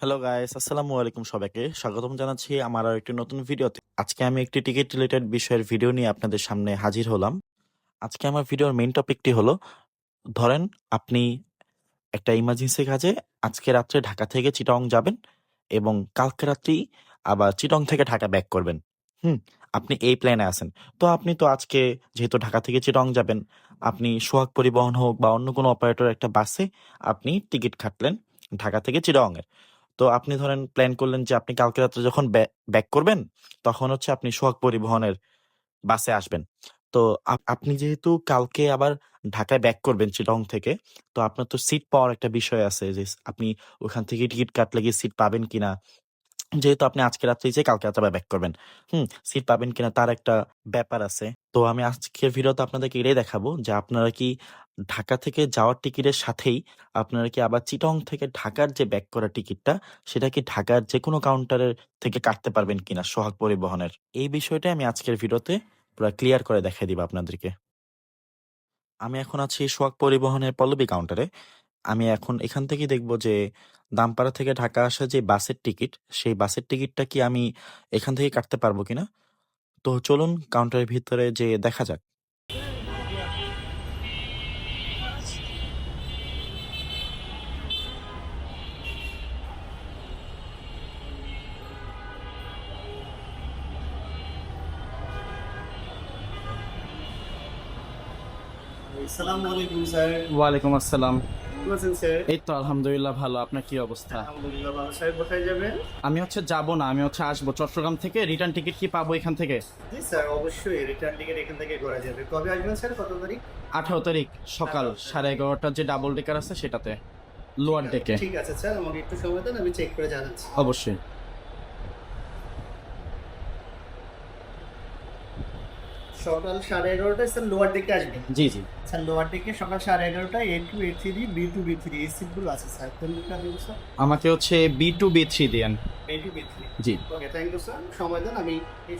Hello guys আসসালামু আলাইকুম সবাইকে। স্বাগতম জানাচ্ছি আমার আর একটি নতুন ভিডিওতে। আজকে আমি একটি টিকিট রিলেটেড বিষয়ের ভিডিও নিয়ে আপনাদের সামনে হাজির হলাম। আজকে আমার ভিডিওর মেইন টপিকটি হলো, ধরেন আপনি একটা ইমার্জেন্সি কাজে আজকে রাত্রে ঢাকা থেকে চিটং যাবেন এবং কালকে রাত্রি আবার চিটং থেকে ঢাকা ব্যাক করবেন। হুম, আপনি এই প্ল্যানে আছেন। তো আপনি তো আজকে যেহেতু ঢাকা থেকে চিটং যাবেন, আপনি সোহাগ পরিবহন হোক বা অন্য কোনো অপারেটর একটা বাসে আপনি টিকিট কাটলেন ঢাকা থেকে চিটং এর। তো আপনি ধরেন প্ল্যান করলেন যে আপনি কালকে রাত্রে যখন ব্যাক করবেন, তখন হচ্ছে আপনি সোহাগ পরিবহনের বাসে আসবেন। তো আপনি যেহেতু কালকে আবার ঢাকায় ব্যাক করবেন চিটং থেকে, তো আপনার তো সিট পাওয়ার একটা বিষয় আছে যে আপনি ওখান থেকে টিকিট কাটলে গিয়ে সিট পাবেন কিনা। যেহেতু আপনি আজকে রাত্রে যে কালকে রাত্রে ব্যাক করবেন, হুম সিট পাবেন কিনা তার একটা ব্যাপার আছে। তো আমি আজকের ভিডিওতে আপনাদেরকে এটাই দেখাবো যে আপনারা কি ঢাকা থেকে যাওয়ার টিকিটের সাথেই আপনারা কি আবার চিটং থেকে ঢাকার যে ব্যাক করা টিকিটটা, সেটা কি ঢাকার যে কোনো কাউন্টারের থেকে কাটতে পারবেন কিনা সোহাগ পরিবহনের? এই বিষয়টা আমি আজকের ভিডিওতে পুরো ক্লিয়ার করে দেখাই দিব আপনাদেরকে। আমি এখন আছি সোহাগ পরিবহনের পল্লবী কাউন্টারে আমি এখন এখান থেকে দেখব যে দামপাড়া থেকে ঢাকা আসা যে বাসের টিকিট, সেই বাসের টিকিটটা কি আমি এখান থেকে কাটতে পারব কিনা? তো চলুন কাউন্টারের ভিতরে যে দেখা যাক। আসসালামু আলাইকুম স্যার। ওয়ালাইকুম আসসালাম। এই তো আলহামদুলিল্লাহ ভালো। আপনার কি অবস্থা? আলহামদুলিল্লাহ ভালো স্যার। কোথায় যাবেন? আমি হচ্ছে যাব না আমি হচ্ছে আসব। চট্টগ্রাম থেকে রিটার্ন টিকিট কি পাবো এখান থেকে? জি স্যার অবশ্যই। রিটার্ন টিকিট এখান থেকে করা যাবে। কবে আসবেন স্যার? কত তারিখ? আঠারো তারিখ সকাল সাড়ে এগারোটার যে ডাবল ডেকার আছে সেটাতে লোয়ার ডেকে ঠিক আছে স্যার। আমাকে একটু সময় দেন আমি চেক করে জানাচ্ছি। অবশ্যই। সকাল সাড়ে এগারোটায় স্যার লোয়ার দিকে আসবেন জি জি। স্যার লোয়ার দিকে সকাল সাড়ে এগারোটায় A two A three B two B three এই সিটগুলো আছে স্যার আমাকে হচ্ছে B two B three two B three G. Okay thank you sir সময় দেন আমি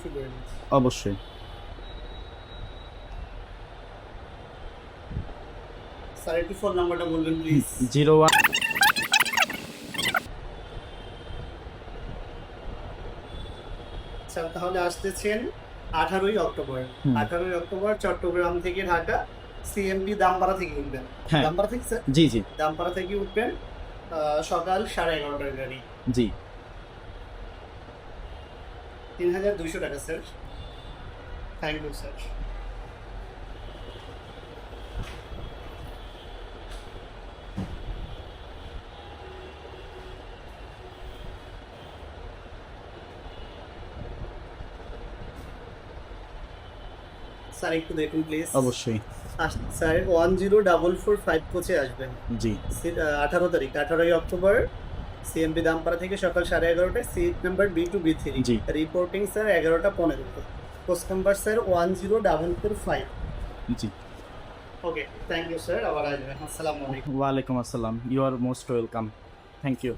করে অবশ্যই। স্যার একটু ফোন নাম্বারটা বলবেন প্লিজ জিরো ওয়ান স্যার তাহলে আসতেছেন আঠারোই অক্টোবর। আঠারোই অক্টোবর চট্টগ্রাম থেকে ঢাকা সিএমপি দামপাড়া থেকে উঠবেন। হ্যাঁ। দামপাড়া থেকে স্যার জি জি। দামপাড়া থেকে উঠবেন আহ, সকাল সাড়ে এগারোটার গাড়ি। জি। তিন হাজার দুইশো টাকা sir thank you sir sir একটু দেখুন প্লিজ অবশ্যই। Sir one zero double four five কোচে আসবেন। জি। আঠারো তারিখ আঠারোই অক্টোবর সিএমপি দামপাড়া থেকে সকাল সাড়ে এগারোটায় seat number B two B three জি। রিপোর্টিং স্যার এগারোটা পনেরো। Post number sir one zero double four five G. Okay thank you sir আবার আসবেন। আসসালামু আলাইকুম। ওয়ালাইকুম আসসালাম। You are most welcome thank you